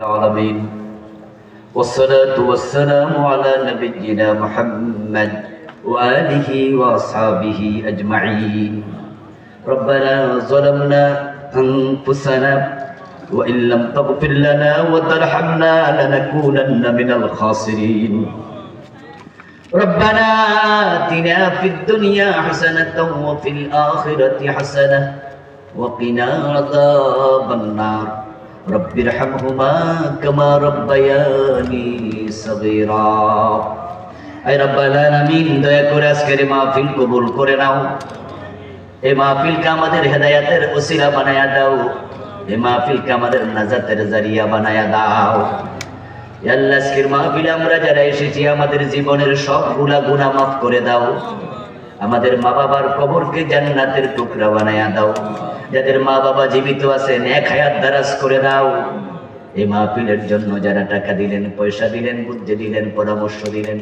العالمين. والصلاة والسلام على نبينا محمد وآله وأصحابه أجمعين. ربنا ظلمنا أنفسنا وإن لم تغفر لنا وترحمنا لنكونن من الخاسرين. ربنا آتنا في الدنيا حسنة وفي الآخرة حسنة وقنا عذاب النار. رب ارحمهما كما ربياني صغيرا I রব্বাল আলামিন দয়া করে আজকের মাহফিল কবুল করে নাও এই মাহফিলকে আমাদের হেদায়াতের ওসিলা বানায়া দাও এই মাহফিলকে আমাদের নাজাতের জারিয়া বানায়া দাও ইয়া আল্লাহ আজকের মাহফিলে আমরা যারা এসেছি আমাদের জীবনের সব গুণা গুণা মাফ করে দাও আমাদের মা বাবার কবরকে জান্নাতের টুকরা বানায়া দাও। যাদের মা বাবা জীবিত আছেন, এক হায়াত দারাজ করে দাও। এই মাহফিলের জন্য যারা টাকা দিলেন, পয়সা দিলেন, বুদ্ধি দিলেন, পরামর্শ দিলেন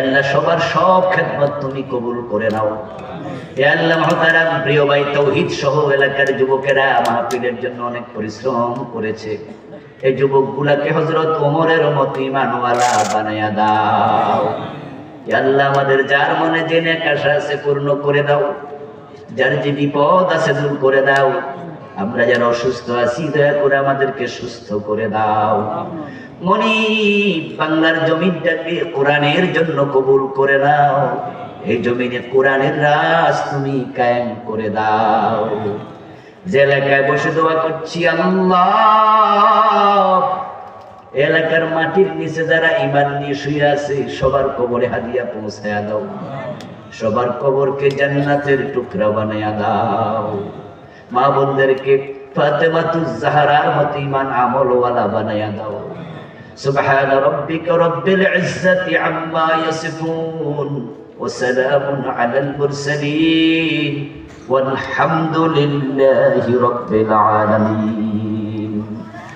আল্লাহ সবার সব খেদমত তুমি কবুল করে নাও। আল্লাহ প্রিয় ভাই তৌহিদ সহ এলাকার যুবকেরা মাহফিলের জন্য অনেক পরিশ্রম করেছে। এই যুবকগুলাকে হজরত ওমরের মতো ইমানওয়ালা বানায়া দাও। আল্লাহ আমাদের যার মনে যে নেক আশা আছে পূর্ণ করে দাও। যার যে বিপদ আছে দূর করে দাও। আমরা যারা অসুস্থ আছি, দয়া করে আমাদেরকে সুস্থ করে দাও। মনি বাংলার জমিনটাকে কোরআনের জন্য কবুল করে দাও এই জমিনে কোরআনের রাজ তুমি কায়েম করে দাও। যে এলাকায় বসে দোয়া করছি, আল্লাহ এলাকার মাটির নিচে যারা ইমান নিয়ে শুয়ে আছে সবার কবরে হাদিয়া পৌঁছায়া দাও সবার কবরকে জান্নাতের টুকরা বানায়া দাও মা বোনদেরকে ফাতেমাতুজ জাহরার মতো ইমান আমলওয়ালা বানায়া দাও سبحان ربك رب العزة عما يصفون وسلام على المرسلين والحمد لله رب العالمين